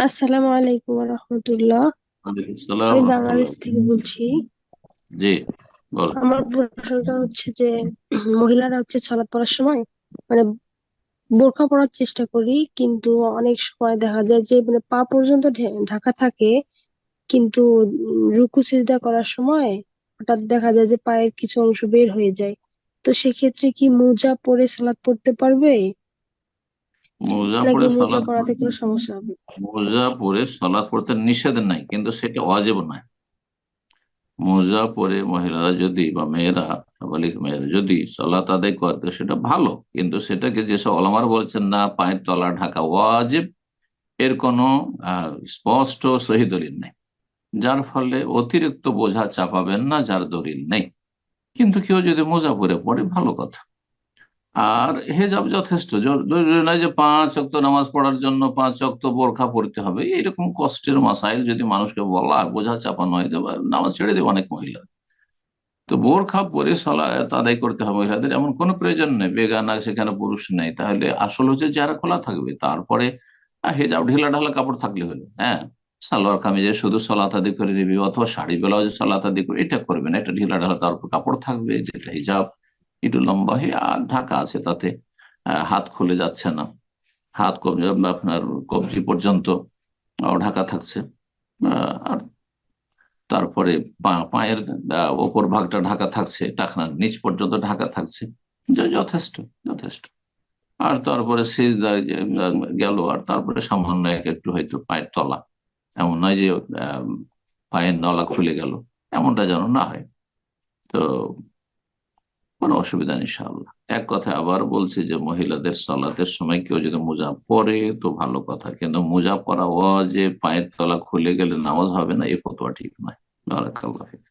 আসসালামু আলাইকুম রহমতুল্লাহ আমি বাংলাদেশ থেকে বলছি। জি বল। আমার প্রশ্নটা হচ্ছে যে মহিলারা হচ্ছে সালাদ পড়ার সময় মানে বোরকা পরার চেষ্টা করি কিন্তু অনেক সময় দেখা যায় যে মানে পা পর্যন্ত ঢাকা থাকে কিন্তু রুকু সিজদা করার সময় হঠাৎ দেখা যায় যে পায়ের কিছু অংশ বের হয়ে যায়। তো সেক্ষেত্রে কি মোজা পরে সালাদ পড়তে পারবে? মোজা পরে পরাতে পড়তে কোনো সমস্যা হবে? মোজা পরে সালাদ পড়তে নিষেধ নাই কিন্তু সেটা ওয়াজিব নয়। মোজা পরে মহিলারা যদি বা মেয়েরা সাবালিক মেয়েরা যদি সালাত আদায় করে তো সেটা ভালো কিন্তু সেটাকে যেসব অলমার বলছেন না পায়ের তলা ঢাকা ওয়াজিব এর কোনো স্পষ্ট সহি দলিল নেই। যার ফলে অতিরিক্ত বোঝা চাপাবেন না যার দলিল নেই। কিন্তু কেউ যদি মোজা পরে পড়ে ভালো কথা। আর হেজাব যথেষ্ট। জরুরি নয় যে পাঁচ অক্ত নামাজ পড়ার জন্য পাঁচ অক্ত বোরখা পড়তে হবে, এইরকম কষ্টের মাসাইল যদি মানুষকে বলা, বোঝা চাপানো হয় নামাজ ছেড়ে দেবে অনেক মহিলা। তো বোরখা পরে সলা আদায় করতে হবে মহিলাদের, এমন কোনো প্রয়োজন নেই, বেগানা সেখানে পুরুষ নেই। তাহলে আসল হচ্ছে যারা খোলা থাকবে, তারপরে হেজাব ঢিলা ঢালা কাপড় থাকলে হলো হ্যাঁ? সালোয়ার কামিজে শুধু সলাত আদি করে নিবি, অথবা শাড়ি বেলাও যে সলাত আদি করে, এটা করবে না এটা ঢিলা ঢালা তার উপর কাপড় থাকবে, যেটা হিজাব একটু লম্বা হয়ে আর ঢাকা আছে তাতে হাত খুলে যাচ্ছে না। হাত কবজি আপনার কবজি পর্যন্ত ঢাকা থাকছে। আর তারপরে পায়ের ওপর ভাগটা ঢাকা থাকছে, টাকনার নিচ পর্যন্ত ঢাকা থাকছে। যা- যথেষ্ট যথেষ্ট। আর তারপরে সিজদা গেল, আর তারপরে সামান্য এক একটু হয়তো পায়ের তলা। এমন নয় যে পায়ের নলা খুলে গেল, এমনটা যেন না হয়। তো কোনো অসুবিধা নেই, ইনশাআল্লাহ। এক কথা আবার বলছি যে, মহিলাদের সালাতের সময় কেউ যদি মোজা পরে তো ভালো কথা। কিন্তু মোজা পরা যে পায়ের তলা খুলে গেলে নামাজ হবে না, এ ফতোয়া ঠিক নয়। ফিক।